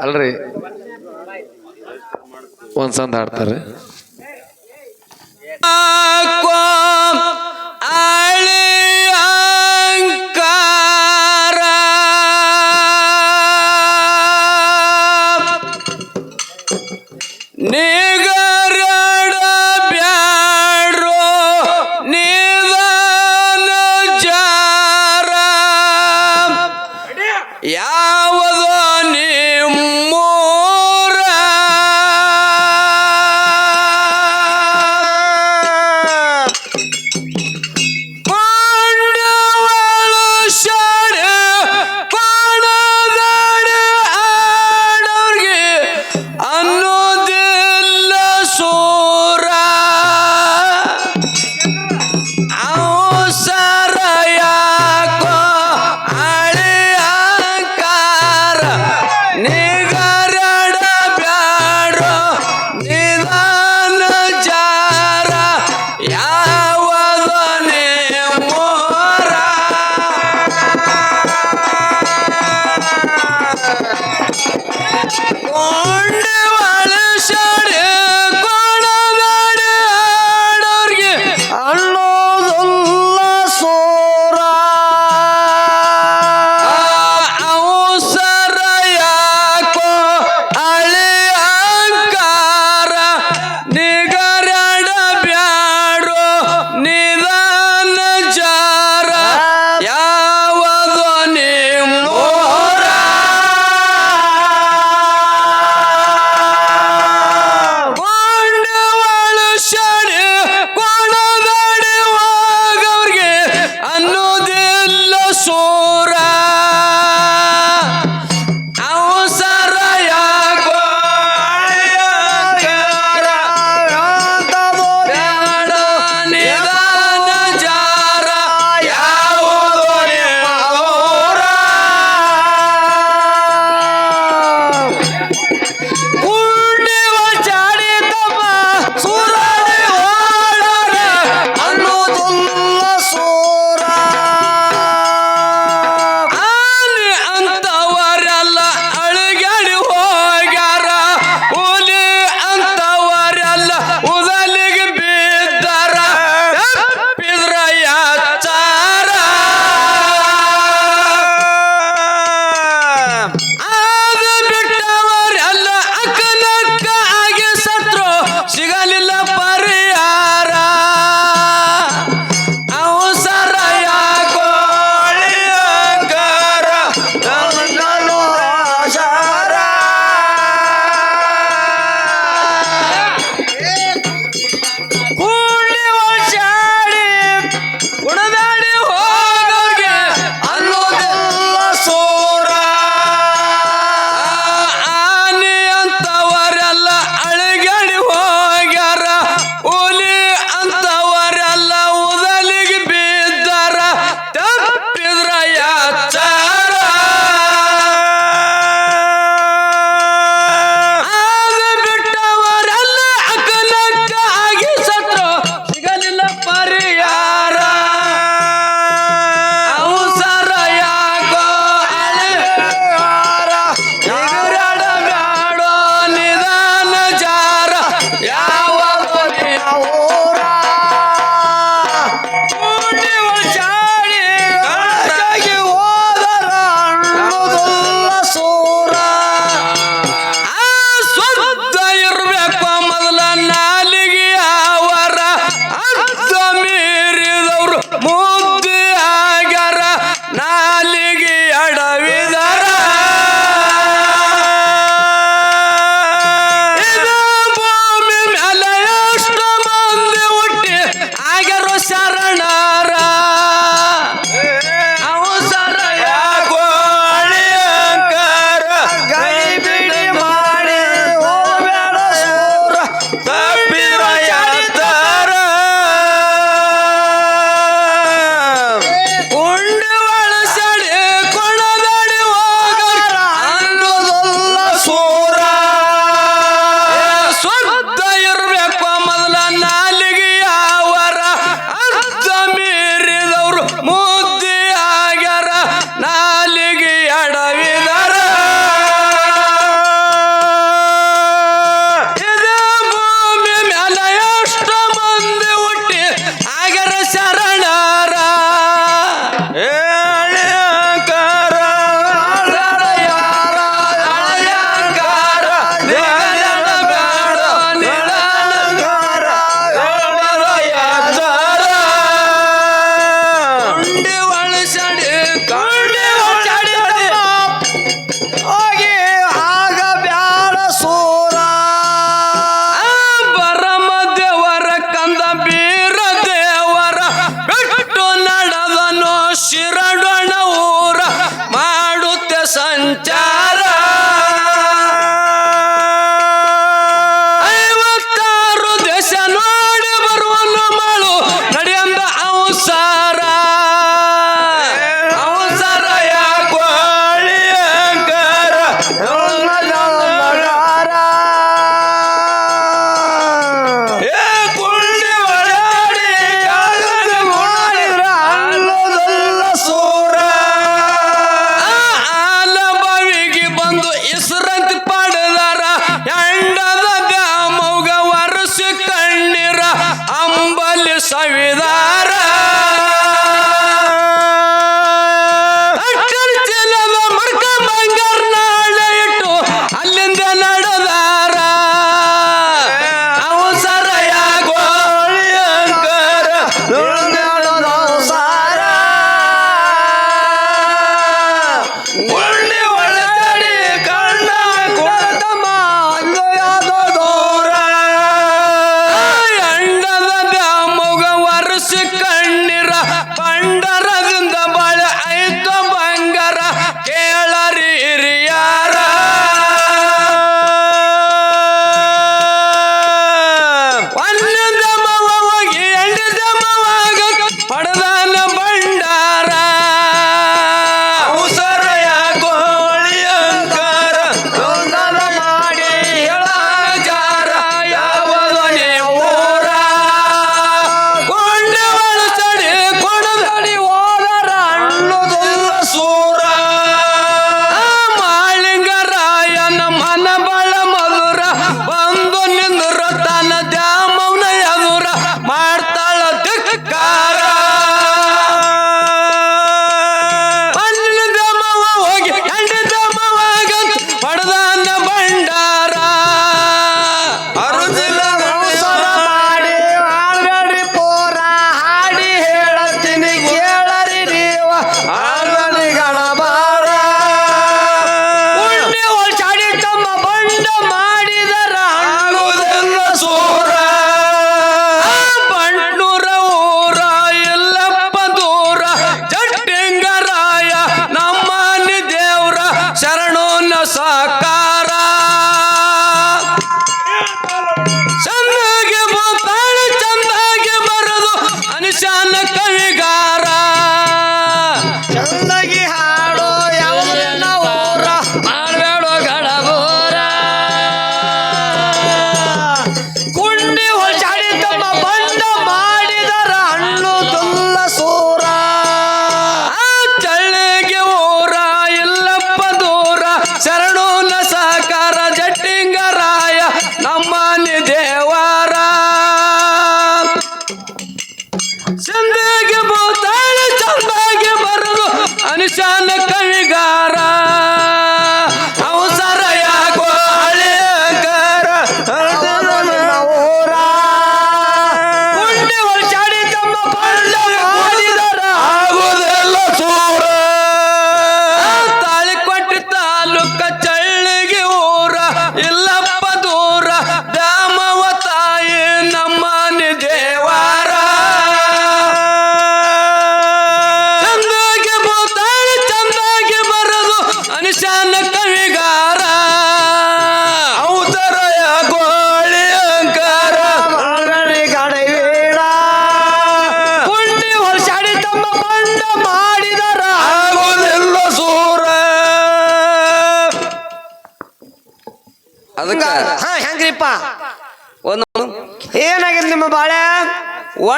ಅಲ್ರಿ. ಒಂದ್ಸಂದ್ ಹಾಡ್ತಾರೆ.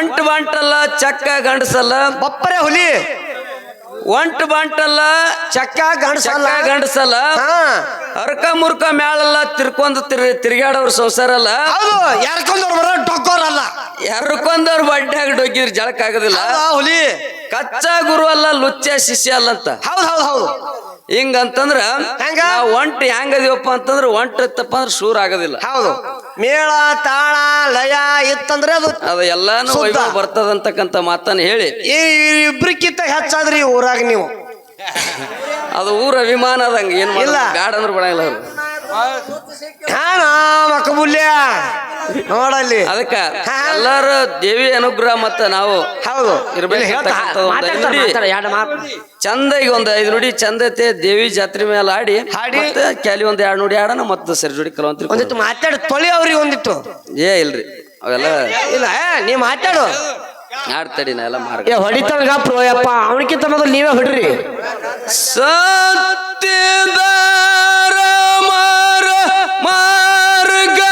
ಒಂಟ್ ಬಂಟಲ್ಲ ಚಕ್ಕ ಗಂಡಸಲ್ಲ. ಬಪ್ಪರೆ ಹುಲಿ. ಒಂಟ್ ಬಂಟಲ್ಲ ಚಕ್ಕ ಗಂಡಸಲ್ಲ. ಗಂಡಸಲ್ಲ. ಅರ್ಕ ಮುರ್ಕ ಮ್ಯಾಲೆಲ್ಲ ತಿರ್ಕೊಂಡ್ ತಿರ್ ತಿರ್ಗಾಡೋರ್ ಸಂಸಾರ ಅಲ್ಲ ಹೌದು ಯಾರ್ಕೊಂಡವ್ರು ಬರೋ ಡೊಕ್ಕೋರಲ್ಲ. ಯಾರಕ್ಕೊಂದವ್ರು ಬಡ್ಡ್ಯಾಗ ಡೊಗ್ಗಿರ್ ಜಳಕ್ ಆಗೋದಿಲ್ಲ. ಹುಲಿ? ಕಚ್ಚಾ ಗುರು ಅಲ್ಲ ಲುಚ್ಚ ಶಿಷ್ಯ ಅಲ್ಲ ಅಂತ ಹೌದು ಹೌದು ಹೌದು. ಹಿಂಗಂತಂದ್ರ ಹೆಂಗ? ನಾವ್ ಹೆಂಗದೀವಪ್ಪ ಅಂತಂದ್ರೆ ಒಂಟ್ ಇತ್ತಪ್ಪ ಅಂದ್ರೆ ಶೂರ್ ಆಗೋದಿಲ್ಲ ಹೌದು ಮೇಳ ತಾಳ ಲಯ ಇತ್ತಂದ್ರೆ ಅದು ಅದು ಎಲ್ಲಾನು ಶುದ್ಧ. ವೈಭವ ಬರ್ತದಂತಕ್ಕಂತ ಮಾತನ್ನ ಹೇಳಿ ಈ ಇಬ್ರಿಕ್ಕಿಂತ ಹೆಚ್ಚಾದ್ರಿ ಈ ಊರಾಗ ನೀವು ಅದು ಊರ ಅಭಿಮಾನ ಅದಂಗ ಏನ್ ಇಲ್ಲ. ಬ್ಯಾಡ ಅಂದ್ರ ಬಿಡಂಗಿಲ್ಲ ಅವ್ರು. ನೋಡಲ್ಲಿ. ಅದಕ್ಕ ಎಲ್ಲಾರ ದೇವಿ ಅನುಗ್ರಹ ಮತ್ತ ನಾವು ಹೌದು. ಚಂದ ಈಗ ಒಂದ್ ಐದು ನುಡಿ. ಚಂದ ಐತೆ ದೇವಿ ಜಾತ್ರೆ ಮೇಲೆ ಆಡಿ ಹಾಡಿ. ಕ್ಯಾಲಿ ಒಂದ್ ಎರಡು ನುಡಿ ಆಡೋಣ ಮತ್ತೆ ಸರಿ ಜೋಡಿ ಕಲವಂತ್ರಿ ಒಂದಿತ್ತು ಮಾತಾಡಿ ತೊಳಿ ಅವ್ರಿಗೆ ಒಂದಿತ್ತು. ಏ ಇಲ್ರಿ. ಅವೆಲ್ಲ ಇಲ್ಲ ನೀ ಮಾತಾಡು. ಆಡ್ತಡಿ ನಾ ಎಲ್ಲ ಮಾರ್ಗ. ಏ ಹೊಡಿತಾನ ಯಪ್ಪ ಅವನಕ್ಕಿಂತ ಮೊದಲು ನೀವೇ ಹೊಡ್ರಿ. ಸತ್ಯದಾರ ಮಾರ ಮಾರ್ಗವ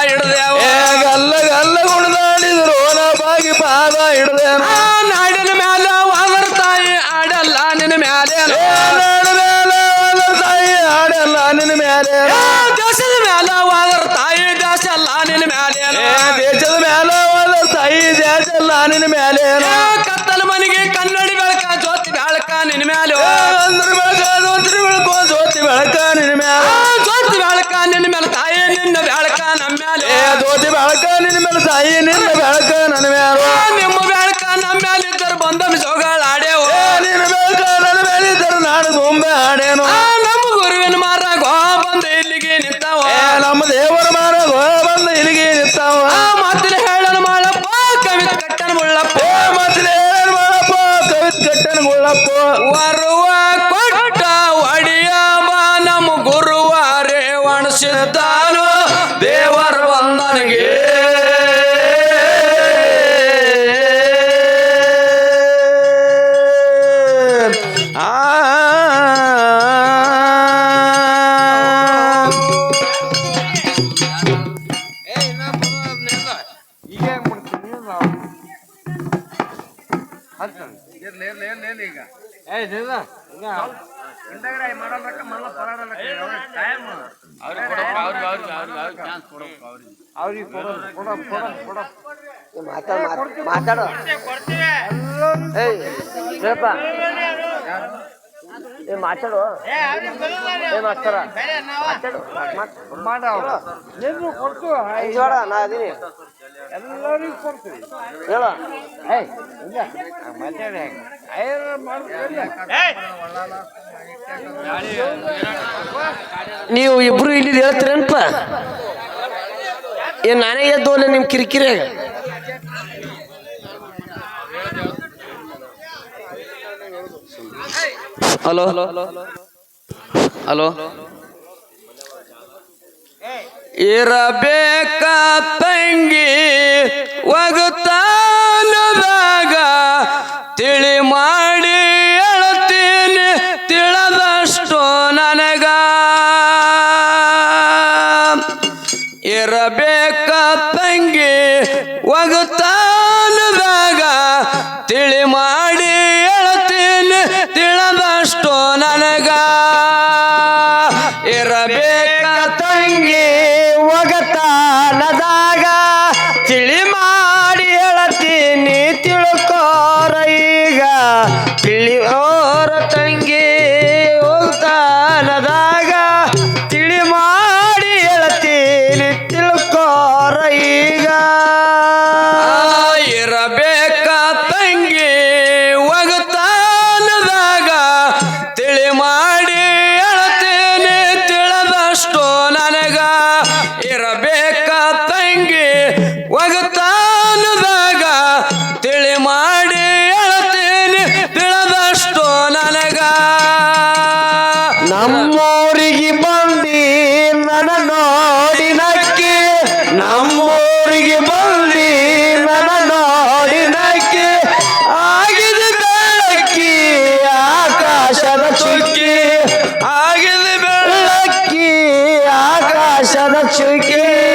ಹಿಡ್ದೇವ ಗಲ್ಲ ಗಲ್ಲ ನಾ ಬಾಗಿ ಪಾದ ಹಿಡ್ದೇನ ಆ ನಾಡಿನ ಮ್ಯಾಲ ವಾದರ ತಾಯಿ ಆಡಲ್ಲ ನಿನ್ನ ಮ್ಯಾಲೆ. ನಾಡ ಮೇಲೆ ಒಂದು ತಾಯಿ ಹಾಡಲ್ಲ ನಿನ್ನ ಮ್ಯಾಲೆ. ದೇಶದ ಮ್ಯಾಲ ವಾದರ ತಾಯಿ ದೇಶ ಎಲ್ಲ ನಿನ್ನ ಮ್ಯಾಲೆ. ದೇಶದ ಮ್ಯಾಲ ಒಂದು ತಾಯಿ ದೇಶ ನಿನ್ನ ಮ್ಯಾಲೆ. ಕತ್ತಲ ಮನೆಗೆ ಕನ್ನಡಿ ಬೆಳಕ ಜ್ಯೋತಿ ಬೆಳಕ ನಿನ್ನ ಮ್ಯಾಲೆ. ಅಂದ್ರೆ ಬೆಳಕು ನಮ್ಮ ಮ್ಯಾಲೆ ಜ್ಯೋತಿ ಬೆಳಕ ನಿನ್ನ ಮೇಲೆ ತಾಯಿ ನಿನ್ನ ಬೆಳಕ ನನ್ನ ಮ್ಯಾಲ. ನಿಮ್ಮ ಬೆಳಕ ನಮ್ಮ ಮ್ಯಾಲೆ ಇದ್ದರು ಬಂದ ಆಡೇವು ಏ ನಿನ್ನ ಬೆಳಕ ನನ್ನ ಮೇಲೆ ಇದ್ದರು ನಾಡು ಗೊಂಬೆ ಆಡೇನು ನಮ್ಮ ಗುರುವಿನ ಮಾರ ಗೋ ಬಂದು ಇಲ್ಲಿಗೆ ನಿಂತಾವ. ಏ ನಮ್ಮ ದೇವರ ಮಾರ ಬಂದ ಇಲ್ಲಿಗೆ ನಿಂತಾವ. ಆ ಮಾತಿನ ಹೇಳನ ಮಾಡಪ್ಪ ಕವಿ ಕಟ್ಟನ ಮುಳ್ಳಪ್ಪ. ಏ ಹೇಳನ ಮಾಡಪ್ಪ ಕವಿತ್ ಕಟ್ಟನ ಮುಳ್ಳಪ್ಪ. ವರುವ ಮಾತಾಡೋ ಏಯ್ ಹೇಳಪ್ಪ ಏ, ಮಾತಾಡು. ಏ ಮಾಸ್ತರ ಮಾತಾಡು ಮಾಡ ನಾ ಅದೀನಿ ಹೇಳ. ಏಯ್ ನೀವು ಇಬ್ರು ಇಲ್ಲಿ ಹೇಳ್ತೀರೇನಪ್ಪ ಏನ್ ನಾನೇ ಎದ್ದು ನಿಮ್ ಕಿರಿಕಿರಿಯಾಗ ಹಲೋ ಹಲೋ ಇರಬೇಕ ತಂಗಿ ಒಗತಾನದಾಗ ತಿಳಿ ಮಾಡಿ ಹೇಳುತ್ತೀನಿ ತಿಳದಷ್ಟು ನನಗ. ಇರಬೇಕ ಇರಬೇಕ বাসকে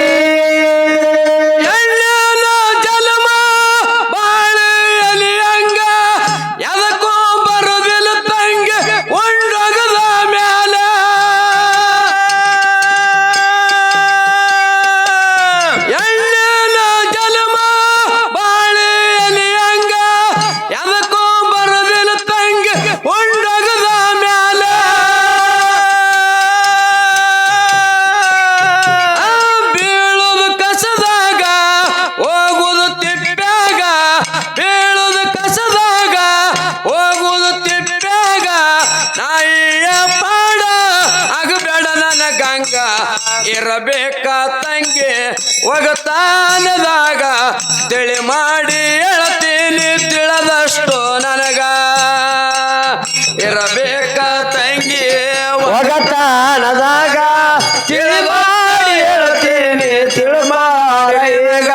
ಒಗತಾನದಾಗ ತಿಳಿ ಮಾಡಿ ಹೇಳ್ತೀನಿ ತಿಳಿ ಈಗ.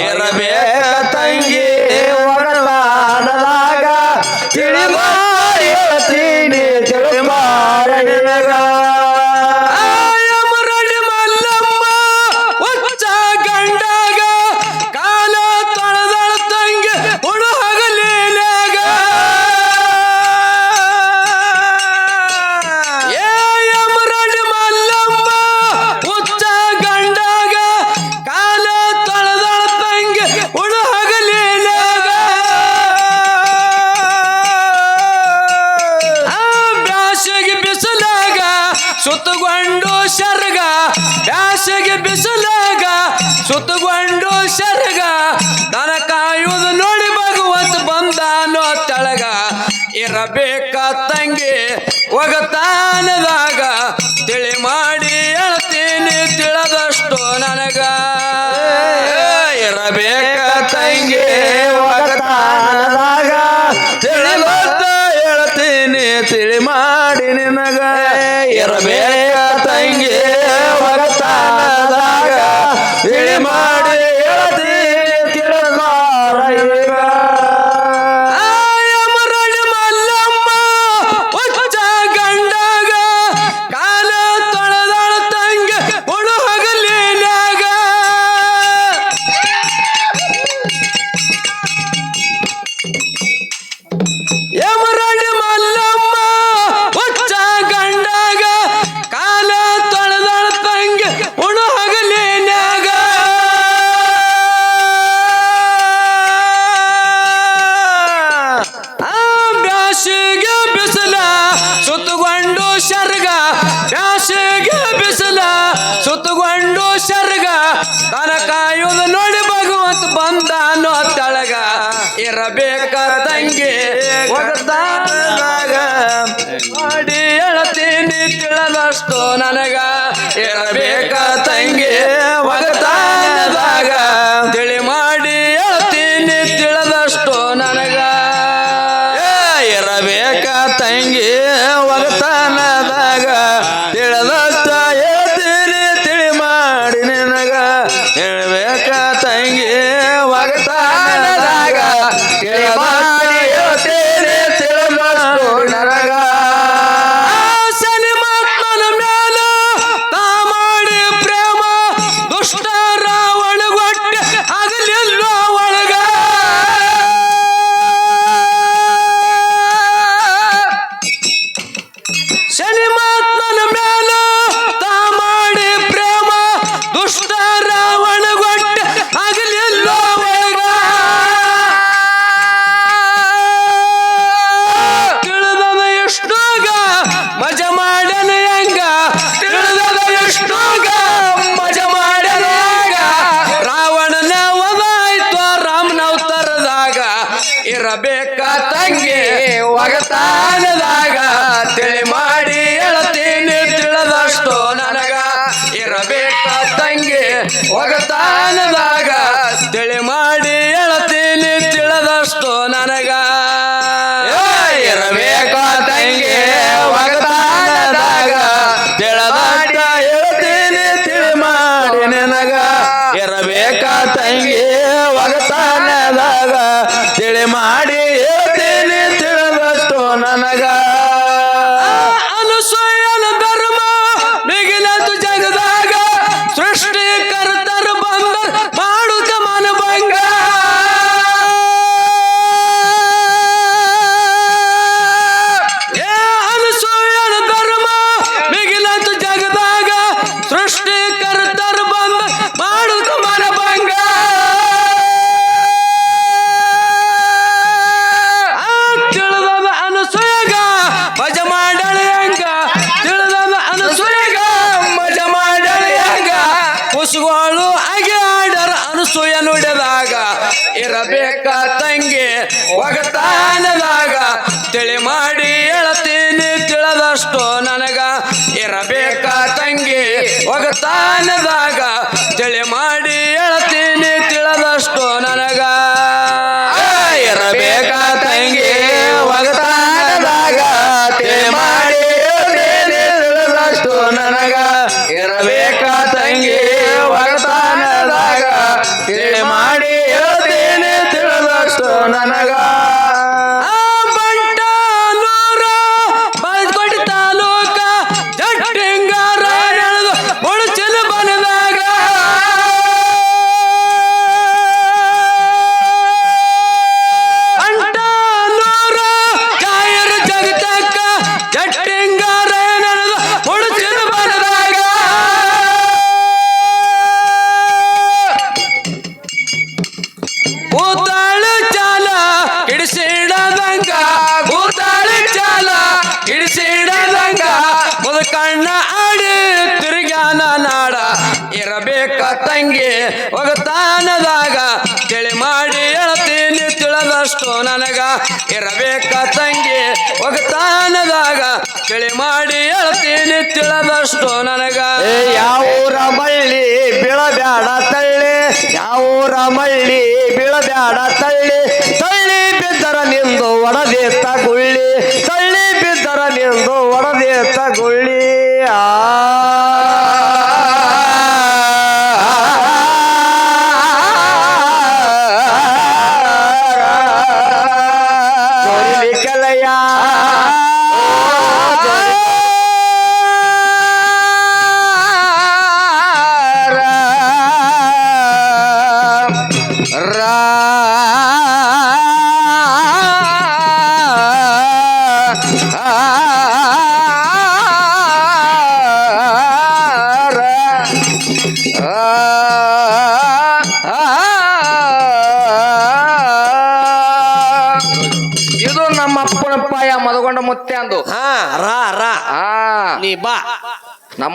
ಇರಬೇಕ ತಂಗಿ ಒಗತಾನದಾಗ ತಿಳಿ ಇರಬೇಕ ತಂಗಿ, ಒಗತಾನದಾಗ ತಿಳಿ ಮಾಡಿ ಹೇಳ್ತೀನಿ, ತಿಳದಷ್ಟು ನನಗ. ಇರಬೇಕ ತಂಗಿ, ಒಗತಾನದಾಗ ತಿಳಿದ ಹೇಳ್ತೀನಿ, ತಿಳಿ ಮಾಡಿ ನಿನಗ. ಇರಬೇಕ ಇರಬೇಕಾದಂಗೆ ಒಗತಾದಾಗ ಮಾಡಿ ಹೇಳ್ತೀನಿ ತಿಳದಷ್ಟು ನನಗ ಇರಬೇಕ ತಂಗಿ ಒಗತಾನದಾಗ ತಿಳಿ ಮಾಡಿ ಹೇಳತೀನಿ ತಿಳಿದಷ್ಟು ನನಗ ಇರಬೇಕ ತಂಗಿ? ಒಗತಾನದಾಗ ತಿಳಿ ಮಾಡಿ ಒಗತಾನದಾಗ ತಿಳಿ ಮಾಡಿ ಹೇಳ್ತೀನಿ, ತಿಳದಷ್ಟು ನನಗ ಇರಬೇಕ ತಂಗಿ. ಒಗತಾನದಾಗ ತಿಳಿ ಮಾಡಿ ಹೇಳ್ತೀನಿ, ತಿಳದಷ್ಟು ನನಗ. ಏ ಯಾವೂರ ಮಳ್ಳಿ ಬೀಳಬ್ಯಾಡ ತಳ್ಳಿ? ಯಾವೂರ ಮಳ್ಳಿ ಬೀಳಬ್ಯಾಡ ತಳ್ಳಿ? ತಳ್ಳಿ ಬಿದ್ದರ ನಿಂದು ಒಡದೆ ಗುಳ್ಳಿ. ತಳ್ಳಿ ಬಿದ್ದರ ನಿಂದು ಒಡದೆ ಗುಳ್ಳಿ. ಆ.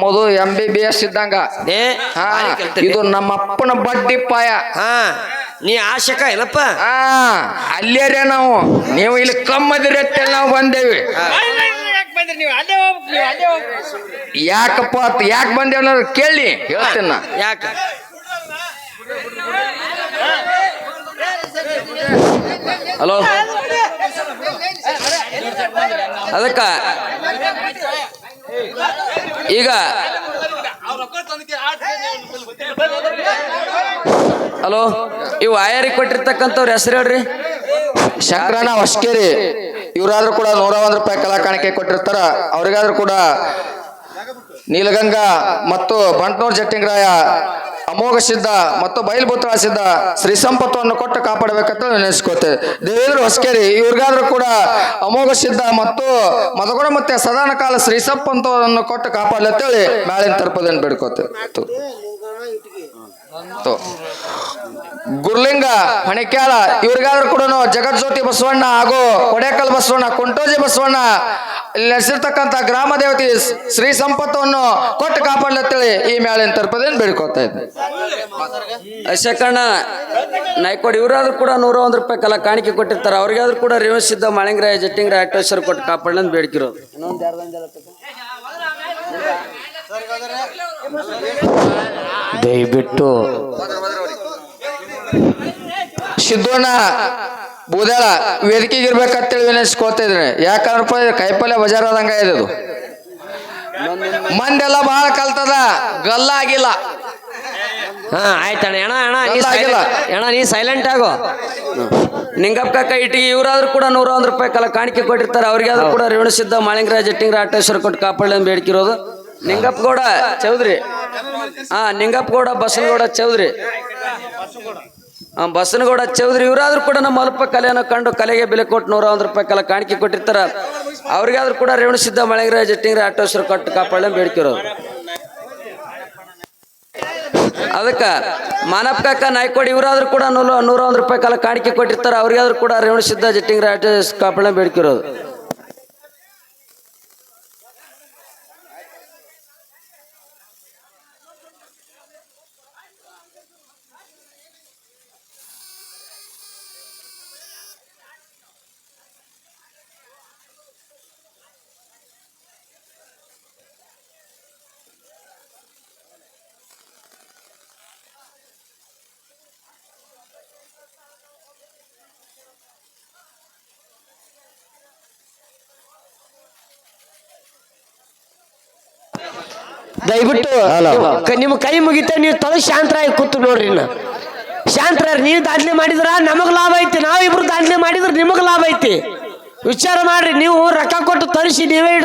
ನಮ್ಮದು ಎಂ ಬಿ ಬಿ ಎಸ್ ಇದ್ದಂಗ. ಏ ಹಾ ಬಾರಿ. ಇದು ನಮ್ಮ ಅಪ್ಪನ ಬಡ್ಡಿ ಪಾಯ. ಹಾ ನೀ ಆಶಕ ಇಲ್ಲಪ್ಪ ಆ ಅಲ್ಲೇರೆ ನಾವು. ನೀವು ಇಲ್ಲಿ ಕಮ್ಮದಿರ ಅಂತೇಳಿ ನಾವು ಬಂದೇವಿ. ಯಾಕಪ್ಪ ಯಾಕೆ ಬಂದೇವ ಅನ್ನೋದು ಕೇಳಿ ಹೇಳ್ತೀನಿ ನಾ. ಯಾಕ? ಹಲೋ? ಅದಕ್ಕ? ಈಗ ಹಲೋ ಇವು ಆಯಾರಿಗೆ ಕೊಟ್ಟಿರ್ತಕ್ಕಂಥವ್ರ ಹೆಸರು ಹೇಳ್ರಿ. ಶಂಕರಣ್ಣ ಹೊಸ್ಕೇರಿ. ಇವರಾದ್ರೂ ಕೂಡ ನೂರ ಒಂದ್ ರೂಪಾಯಿ ಕಲಾ ಕಾಣಿಕೆ ಕೊಟ್ಟಿರ್ತಾರ. ಅವ್ರಿಗಾದ್ರೂ ಕೂಡ ನೀಲಗಂಗಾ ಮತ್ತು ಬಂಟ್ನೂರ್ ಜಟ್ಟಿಂಗರಾಯ ಅಮೋಘ ಸಿದ್ಧ ಮತ್ತು ಬಯಲ್ಭೂತ ಸಿದ್ಧ ಶ್ರೀ ಸಂಪತ್ತನ್ನು ಕೊಟ್ಟು ಕಾಪಾಡಬೇಕಂತ ನೆನೆಸ್ಕೋತೇವೆ ದೇವೇಂದ್ರ ಹೊಸಕೇರಿ, ಇವ್ರಿಗಾದ್ರೂ ಕೂಡ ಅಮೋಘ ಸಿದ್ಧ ಮತ್ತು ಮದಗುಣ ಮತ್ತೆ ಸದಾನ ಕಾಲ ಶ್ರೀ ಸಂಪಂತವನ್ನು ಕೊಟ್ಟು ಕಾಪಾಡ್ಲತ್ತೇಳಿ ಮ್ಯಾಲಿನ ತರ್ಪದನ್ನು ಬೇಡ್ಕೋತೇವೆ. ಗುರ್ಲಿಂಗ ಹಣೆಕ್ಯಾಳ ಇವ್ರಿಗಾದ್ರೂ ಕೂಡ ಜಗಜ್ಯೋತಿ ಬಸವಣ್ಣ ಹಾಗೂ ಕೊಡೇಕಲ್ ಬಸವಣ್ಣ ಕುಂಟೋಜಿ ಬಸವಣ್ಣ ಇಲ್ಲಿ ನೆಲೆಸಿರ್ತಕ್ಕಂಥ ಗ್ರಾಮ ದೇವತೆ ಶ್ರೀ ಸಂಪತ್ತವನ್ನು ಕೊಟ್ಟು ಕಾಪಾಡ್ಲತ್ತೇಳಿ ಈ ಮೇಳಿನ ತರ್ಪದೇನು ಬೇಡ್ಕೊತಾ ಇದ್ದೆ. ಅಶಕಣ್ಣ ನಾಯ್ಕೋಡ್ ಇವರಾದ್ರೂ ಕೂಡ ನೂರ ಒಂದು ರೂಪಾಯಿ ಕಲಾ ಕಾಣಿಕೆ ಕೊಟ್ಟಿರ್ತಾರೆ. ಅವ್ರಿಗಾದ್ರೂ ಕೂಡ ರೇವಸಿದ್ದ ಮಾಳಿಂಗರಾಯ ಜಟ್ಟಿಂಗರಾಯ ಅಟ್ಟೇಶ್ವರ ಕೊಟ್ಟು ಕಾಪಾಡ್ಲಂತ ಬೇಡ್ಕಿರೋದು. ದಯವಿಟ್ಟು ಸಿದ್ದಣ್ಣ ಬೂದಾಳ ವೇದಿಕೆಗೆ ಇರ್ಬೇಕಂತೇಳಿ ಹೇಳಿ ಇದ್ರೆ ಯಾಕಂದ್ರಪ್ಪ ಕಾಯಿಪಲ್ಯ ಕೈಪಲ್ಯ ಬಜಾರ್ ಆದಂಗ ಇದೆ ಅದು ಮಂದೆಲ್ಲ ಬಹಳ ಕಲ್ತದ. ಗಲ್ಲ ಆಗಿಲ್ಲ ಹಾ ಆಯ್ತಣ್ಣ ಅಣ್ಣ. ಅಣ್ಣ ನೀ ಆಗಿಲ್ಲ. ಅಣ್ಣ ನೀ ಸೈಲೆಂಟ್ ಆಗೋ. ನಿಂಗಪ್ಪ ಕಾಕ ಇಟ್ಟಿಗೆ ಇವರಾದ್ರೂ ಕೂಡ ನೂರ ಒಂದು ರೂಪಾಯಿ ಕಲ ಕಾಣಿಕೆ ಕೊಟ್ಟಿರ್ತಾರೆ. ಅವ್ರಿಗಾದ್ರೂ ಕೂಡ ರೇಣುಸಿದ್ದ ಮಾಳಿಂಗರಾಜ್ ಜಟ್ಟಿಂಗ್ರ ಆಟೇಶ್ವರ ಕೊಟ್ಟು ಕಾಪಾಡಲಂತ ಬೇಡ್ಕಿರೋದು. ನಿಂಗಪ್ಪ ಗೌಡ ಚೌದ್ರಿ. ಹಾ ನಿಂಗಪ್ಪ ಗೌಡ ಬಸನಗೌಡ ಚೌದ್ರಿ. ಬಸನಗೌಡ ಚೌಧರಿ, ಇವರಾದ್ರೂ ಕೂಡ ನಮ್ಮ ಅಲ್ಪ ಕಲೆಯನ್ನು ಕಂಡು ಕಲೆಗೆ ಬೆಲೆ ಕೊಟ್ಟು ನೂರ ಒಂದು ರೂಪಾಯಿ ಕಲೆ ಕಾಣಿಕೆ ಕೊಟ್ಟಿರ್ತಾರ. ಅವ್ರಿಗಾದ್ರೂ ಕೂಡ ರೇವಣಸಿದ್ದ ಮಳೆಗರಾಯ ಜಟ್ಟಿಂಗ್ರ ಆಟೋಸರು ಕೊಟ್ಟು ಕಾಪಾಡಲ ಬೇಡ್ಕಿರೋದು ಅದಕ್ಕೆ ಮಾನಪ್ಪ ಕಾಕ, ನಾಯ್ಕೋಡಿ, ಇವರಾದ್ರೂ ಕೂಡ ನೂರ ಒಂದು ರೂಪಾಯಿ ಕಾಲ ಕಾಣಿಕೆ ಕೊಟ್ಟಿರ್ತಾರೆ. ಅವ್ರಿಗಾದ್ರೂ ಕೂಡ ರೇವಣ ಸಿದ್ಧ, ಜಟ್ಟಿಂಗ್ರ ಆಟೋಸ್ ಕಾಪಾಡಲ ಬೇಡ್ಕಿರೋದು ಕ- ನಿಮ್ಮ ಕೈ ಮುಗಿತ ನೀವು ತೊಳೆ ಶಾಂತರಾಗಿ ಕೂತು ನೋಡ್ರಿ ಇನ್ನ. ಶಾಂತರ ನೀವು ದಾಂಧಲೆ ಮಾಡಿದ್ರ ನಮಗ್ ಲಾಭ ಐತಿ. ನಾವಿಬ್ರು ದಾಂಧಲೆ ಮಾಡಿದ್ರ ನಿಮಗ್ ಲಾಭ ಐತಿ. ವಿಚಾರ ಮಾಡ್ರಿ. ನೀವು ರೊಕ್ಕ ಕೊಟ್ಟು ತರಿಸಿ ನೀವೇ